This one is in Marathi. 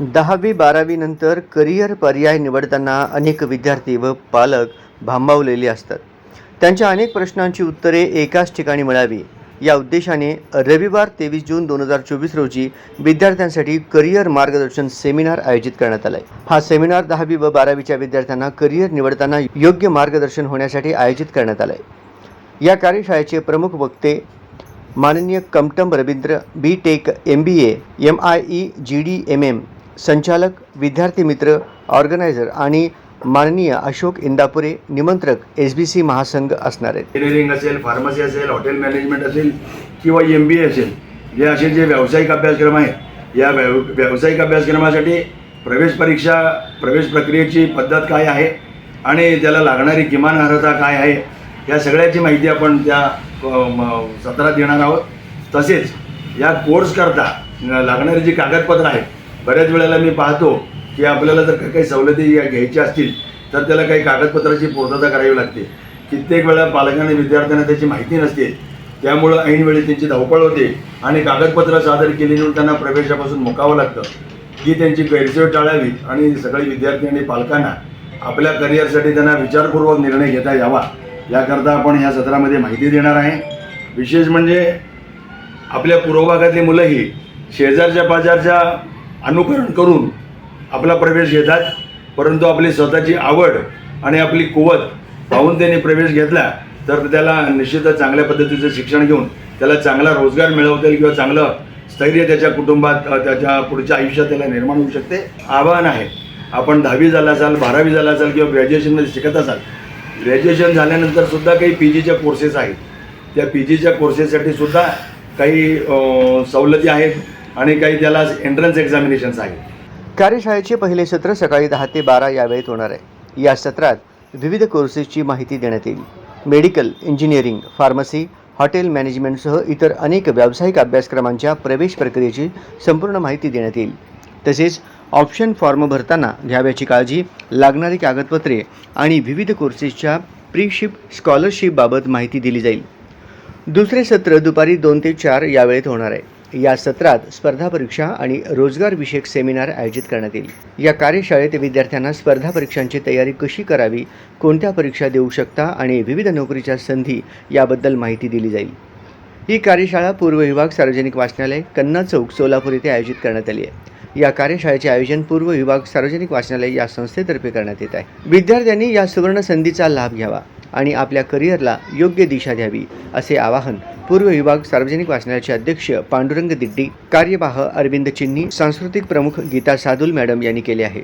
दहावी बारावी नंतर करिअर पर्याय निवडताना अनेक विद्यार्थी व पालक भांबावलेले असतात. त्यांच्या अनेक प्रश्नांची उत्तरे एकाच ठिकाणी मिळावी. या उद्देशाने रविवार तेवीस जून दोन हजार चोवीस रोजी विद्यार्थ्यांसाठी करिअर मार्गदर्शन सेमिनार आयोजित करण्यात आलाय. हा सेमिनार दहावी व बारावीच्या विद्यार्थ्यांना करिअर निवडताना योग्य मार्गदर्शन होण्यासाठी आयोजित करण्यात आलाय. या कार्यशाळेचे प्रमुख वक्ते माननीय Kamtam Ravindra B tech M B A M I E G D M M संचालक विद्यार्थी मित्र ऑर्गनायझर आणि माननीय अशोक इंदापुरे निमंत्रक एस बी सी महासंघ असणार आहेत. इंजिनिअरिंग असेल फार्मसी असेल हॉटेल मॅनेजमेंट असेल किंवा एम बी ए असेल जे असे जे व्यावसायिक अभ्यासक्रम आहेत या व्याव व्यावसायिक अभ्यासक्रमासाठी प्रवेश परीक्षा प्रवेश प्रक्रियेची पद्धत काय आहे आणि त्याला लागणारी किमान अर्हता काय आहे या सगळ्याची माहिती आपण त्या म, सत्रात देणार आहोत. तसेच या कोर्सकरता लागणारी जी कागदपत्रं आहेत बऱ्याच वेळेला मी पाहतो की आपल्याला जर काही सवलती या घ्यायच्या असतील तर त्याला काही कागदपत्राची पूर्तता करावी लागते. कित्येक वेळा पालकांना विद्यार्थ्यांना त्याची माहिती नसते. त्यामुळं ऐनवेळी त्यांची धावपळ होते आणि कागदपत्र सादर केलेली त्यांना प्रवेशापासून मुकावं लागतं. ही त्यांची गैरसोय टाळावी आणि सगळे विद्यार्थी आणि पालकांना आपल्या करिअरसाठी त्यांना विचारपूर्वक निर्णय घेता यावा. याकरता आपण या सत्रामध्ये माहिती देणार आहे. विशेष म्हणजे आपल्या पूर्व भागातली मुलंही शेजारच्या बाजारच्या अनुकरण करून आपला प्रवेश घेतात परंतु आपली स्वतःची आवड आणि आपली कुवत पाहून त्यांनी प्रवेश घेतला तर त्याला निश्चितच चांगल्या पद्धतीचं शिक्षण घेऊन त्याला चांगला रोजगार मिळवता येईल किंवा चांगलं स्थैर्य त्याच्या कुटुंबात त्याच्या पुढच्या आयुष्यात त्याला निर्माण होऊ शकते. आव्हान आहे. आपण दहावी झाला असाल बारावी झाला असाल किंवा ग्रॅज्युएशनमध्ये शिकत असाल ग्रॅज्युएशन झाल्यानंतर सुद्धा काही पी जीच्या कोर्सेस आहेत. त्या पी जीच्या कोर्सेससाठी सुद्धा काही सवलती आहेत आणि काही त्याला एंट्रन्स एक्झामिनेशन्स आहेत. कार्यशाळेचे पहिले सत्र सकाळी दहा ते बारा या वेळेत होणार आहे. या सत्रात विविध कोर्सेसची माहिती देण्यात येईल. मेडिकल इंजिनिअरिंग फार्मसी हॉटेल मॅनेजमेंटसह इतर अनेक व्यावसायिक अभ्यासक्रमांच्या प्रवेश प्रक्रियेची संपूर्ण माहिती देण्यात येईल. तसेच ऑप्शन फॉर्म भरताना घ्याव्याची काळजी लागणारी कागदपत्रे आणि विविध कोर्सेसच्या प्रीशिप स्कॉलरशिपबाबत माहिती दिली जाईल. दुसरे सत्र दुपारी दोन ते चार या वेळेत होणार आहे. या सत्रात स्पर्धा परीक्षा आणि रोजगारविषयक सेमिनार आयोजित करण्यात येईल. या कार्यशाळेत विद्यार्थ्यांना स्पर्धा परीक्षांची तयारी कशी करावी कोणत्या परीक्षा देऊ शकता आणि विविध नोकरीच्या संधी याबद्दल माहिती दिली जाईल. ही कार्यशाळा पूर्व विभाग सार्वजनिक वाचनालय कन्ना चौक सोलापूर येथे आयोजित करण्यात आली आहे. या कार्यशाळेचे आयोजन पूर्व विभाग सार्वजनिक वाचनालय या संस्थेतर्फे करण्यात येत आहे. विद्यार्थ्यांनी या सुवर्ण संधीचा लाभ घ्यावा आणि आपल्या करिअरला योग्य दिशा द्यावी असे आवाहन पूर्व विभाग सार्वजनिक वाचनालयाचे अध्यक्ष पांडुरंग दिड्डी कार्यवाह अरविंद चिन्नी सांस्कृतिक प्रमुख गीता सादुल मॅडम यांनी केले आहे.